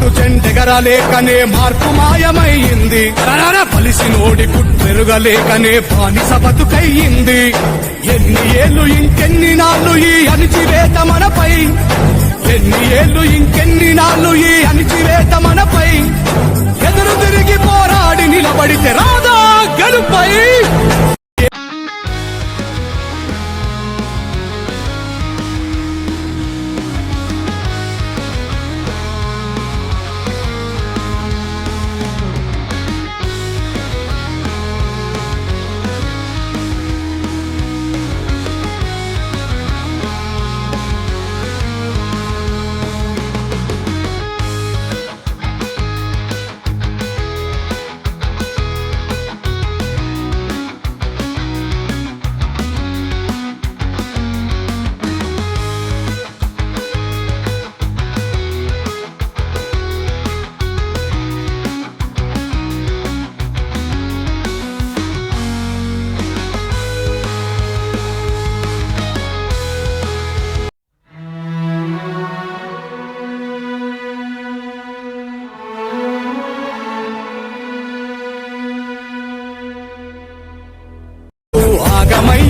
తిరుగుబాటు చెంటెగరలేకనే మార్పు మాయమైంది. రరర పలిసి నోడి కుట్పెరుగలేకనే బానిస బతుకయ్యింది. ఎన్ని ఏళ్ళు ఇంకెన్ని నాళ్ళు ఈ అణిచివేత మనపై? ఎన్ని ఏళ్ళు ఇంకెన్ని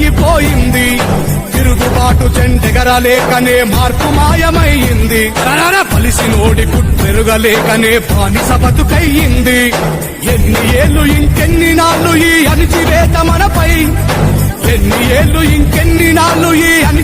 ఆగమైపోయింది తిరుగుబాటు చెండెగరలేకనే మార్పు మాయమైంది. రరర పలిసి నోడి కుట్పెరుగలేకనే బానిస బతుకయ్యింది. ఎన్ని ఏళ్ళు ఇంకెన్ని నాళ్ళు ఈ అణిచివేత మనపై? ఎన్ని ఏళ్ళు ఇంకెన్ని నాళ్ళు ఈ అణి